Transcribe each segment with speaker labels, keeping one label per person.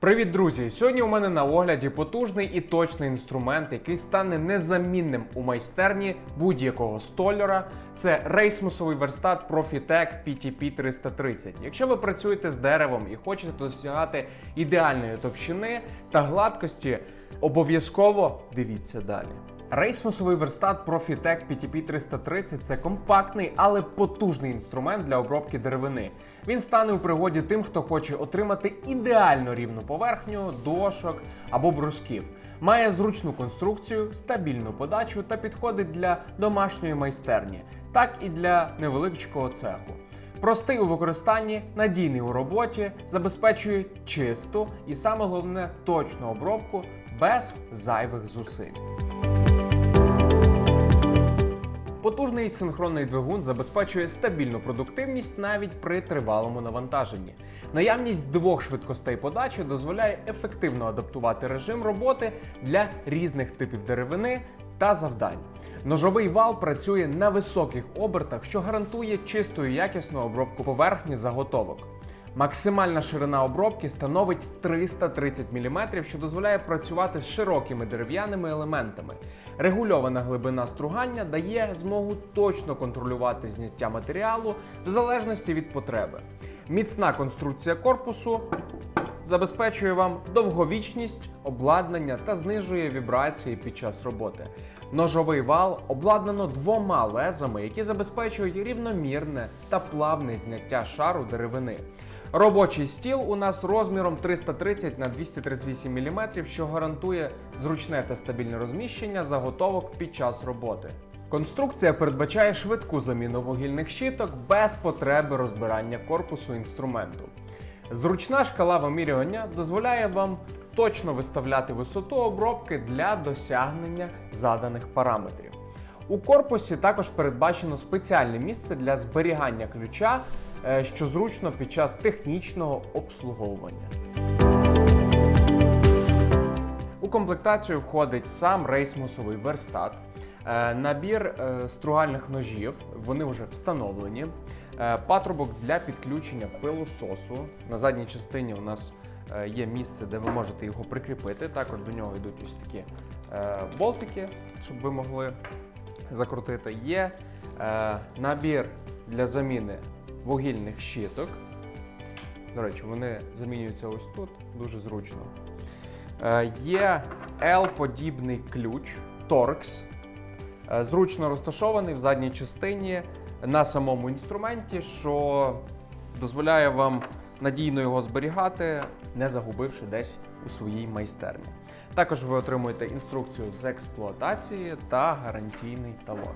Speaker 1: Привіт, друзі! Сьогодні у мене на огляді потужний і точний інструмент, який стане незамінним у майстерні будь-якого столяра. Це рейсмусовий верстат Profitec PTP 330. Якщо ви працюєте з деревом і хочете досягати ідеальної товщини та гладкості, обов'язково дивіться далі. Рейсмусовий верстат Profitec PTP 330 це компактний, але потужний інструмент для обробки деревини. Він стане у пригоді тим, хто хоче отримати ідеально рівну поверхню, дошок або брусків. Має зручну конструкцію, стабільну подачу та підходить для домашньої майстерні, так і для невеличкого цеху. Простий у використанні, надійний у роботі, забезпечує чисту і саме головне точну обробку без зайвих зусиль. Потужний синхронний двигун забезпечує стабільну продуктивність навіть при тривалому навантаженні. Наявність двох швидкостей подачі дозволяє ефективно адаптувати режим роботи для різних типів деревини та завдань. Ножовий вал працює на високих обертах, що гарантує чисту і якісну обробку поверхні заготовок. Максимальна ширина обробки становить 330 мм, що дозволяє працювати з широкими дерев'яними елементами. Регульована глибина стругання дає змогу точно контролювати зняття матеріалу в залежності від потреби. Міцна конструкція корпусу забезпечує вам довговічність обладнання та знижує вібрації під час роботи. Ножовий вал обладнано двома лезами, які забезпечують рівномірне та плавне зняття шару деревини. Робочий стіл у нас розміром 330 на 238 мм, що гарантує зручне та стабільне розміщення заготовок під час роботи. Конструкція передбачає швидку заміну вугільних щиток без потреби розбирання корпусу інструменту. Зручна шкала вимірювання дозволяє вам точно виставляти висоту обробки для досягнення заданих параметрів. У корпусі також передбачено спеціальне місце для зберігання ключа, що зручно під час технічного обслуговування. У комплектацію входить сам рейсмусовий верстат, е, набір е, стругальних ножів, вони вже встановлені, е, патрубок для підключення пилососу. На задній частині у нас е, є місце, де ви можете його прикріпити. Також до нього йдуть ось такі е, болтики, щоб ви могли закрутити. Є е, набір для заміни вугільних щиток. До речі, вони замінюються ось тут, дуже зручно. Е, Є L-подібний ключ Torx, е, зручно розташований в задній частині на самому інструменті, що дозволяє вам надійно його зберігати, не загубивши десь у своїй майстерні. Також ви отримуєте інструкцію з експлуатації та гарантійний талон.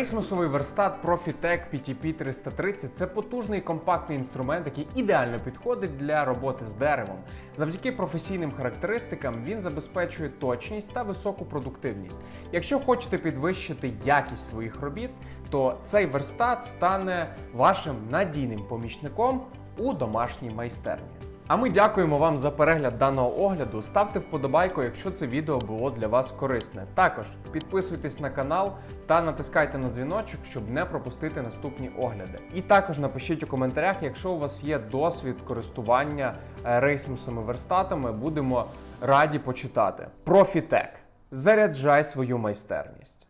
Speaker 1: Рейсмусовий верстат Profitec PTP 330 це потужний компактний інструмент, який ідеально підходить для роботи з деревом. Завдяки професійним характеристикам він забезпечує точність та високу продуктивність. Якщо хочете підвищити якість своїх робіт, то цей верстат стане вашим надійним помічником у домашній майстерні. А ми дякуємо вам за перегляд даного огляду. Ставте вподобайку, якщо це відео було для вас корисне. Також підписуйтесь на канал та натискайте на дзвіночок, щоб не пропустити наступні огляди. І також напишіть у коментарях, якщо у вас є досвід користування е, рейсмусовими верстатами, будемо раді почитати. Профітек. Заряджай свою майстерність.